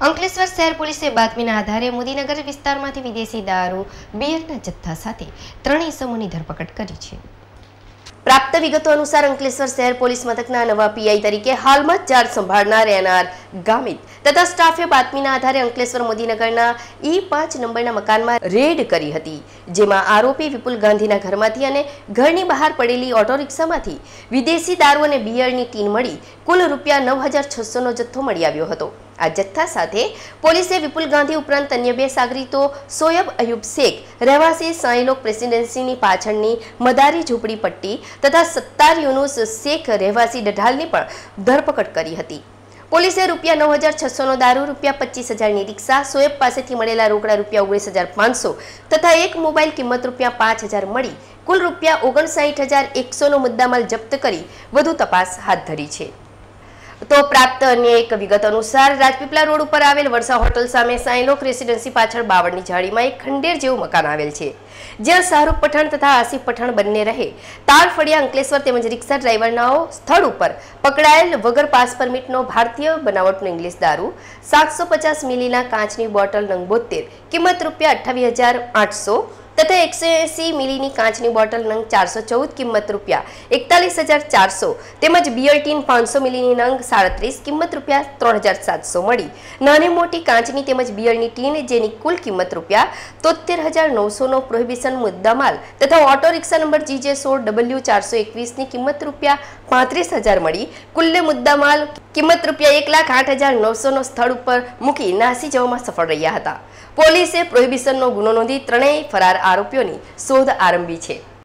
અંકલેશ્વર શહેર પોલીસે બાતમીના આધારે મોદીનગર વિસ્તારમાંથી વિદેશી દારૂ, બિયરના જથ્થા સાથે ત્રણ ઇસમોની ધરપકડ કરી છે. પ્રાપ્ત વિગતો અનુસાર અંકલેશ્વર શહેર પોલીસ મથકના નવા પીઆઈ તરીકે હાલમાં ચાર્જ સંભાળનાર રહેનાર ગામિત તથા સ્ટાફે બાતમીના આધારે અંકલેશ્વર મોદીનગરના ઈ પાંચ નંબરના મકાનમાં રેડ કરી હતી. જેમાં આરોપી વિપુલ ગાંધીના ઘરમાંથી અને ઘરની બહાર પડેલી ઓટો રિક્ષામાંથી વિદેશી દારૂ અને બિયરની ટીન મળી કુલ રૂપિયા નવ હજાર છસોનો જથ્થો મળી આવ્યો હતો. આ જથ્થા સાથે પોલીસે વિપુલ ગાંધી ઉપરાંત અન્ય બે સાગરીતો, સોયબ અયુબ શેખ, રહેવાસી સાંઈલોક પ્રેસિડેન્સીની પાછળની મદારી ઝૂંપડી પટ્ટી તથા સત્તાર યુનુસ શેખ રહેવાસી ડઢાલની પણ ધરપકડ કરી હતી. પોલીસે રૂપિયા નવ હજાર છસોનો દારૂ, રૂપિયા પચીસ હજારની રિક્ષા, સોએબ પાસેથી મળેલા રોકડા રૂપિયા ઓગણીસ હજાર પાંચસો તથા એક મોબાઈલ કિંમત રૂપિયા પાંચ હજાર મળી. કુલ રૂપિયા ઓગણસાઠ હજાર એકસોનો મુદ્દામાલ જપ્ત કરી વધુ તપાસ હાથ ધરી છે. તો પ્રાપ્ત અન્ય એક વિગત અનુસાર રાજપીપળા રોડ ઉપર આવેલ વર્ષા હોટલ સામે સાયલોક રેસિડેન્સી પાછળ બાવળની જાળીમાં એક ખંડેર જેવું મકાન આવેલ છે. જ્યાં શાહરૂખ પઠાણ તથા આસિફ પઠાણ બંને રહે. તાર ફળિયા અંકલેશ્વર તેમજ રિક્ષા ડ્રાઈવરનાઓ સ્થળ ઉપર પકડાયેલ વગર પાસ પરમિટનો ભારતીય બનાવટનો ઇંગ્લિશ દારૂ, સાતસો પચાસ મિલીના કાચની બોટલ નંગ કિંમત રૂપિયા અઠ્ઠાવીસ હજાર આઠસો તથા એકસો એંસી મિલીની કાચની બોટલ નંગ ચારસો ચૌદ કિંમત રૂપિયા, એકતાલીસ હજાર ચારસો તેમજ બિયર ટીન પાંચસો મિલીની નંગ સાડત્રીસ કિંમત રૂપિયા ત્રણ હજાર સાતસો મળી. નાની મોટી કાચની તેમજ બિયરની ટીન જેની કુલ કિંમત રૂપિયા તોતેર હજાર નવસોનો પ્રોહિબિશન મુદ્દામાલ તથા ઓટો રિક્ષા નંબર જીજે સોળ ડબલ્યુ ચારસો એકવીસની કિંમત રૂપિયા પાંત્રીસ હજાર મળી. કુલ્લે મુદ્દામાલ કિંમત રૂપિયા એક લાખ આઠ હજાર નવસોનો સ્થળ ઉપર મૂકી નાસી જવામાં સફળ રહ્યા હતા. પોલીસે પ્રોહિબિશનનો ગુનો નોંધી ત્રણેય ફરાર આરોપીઓની શોધ આરંભી છે.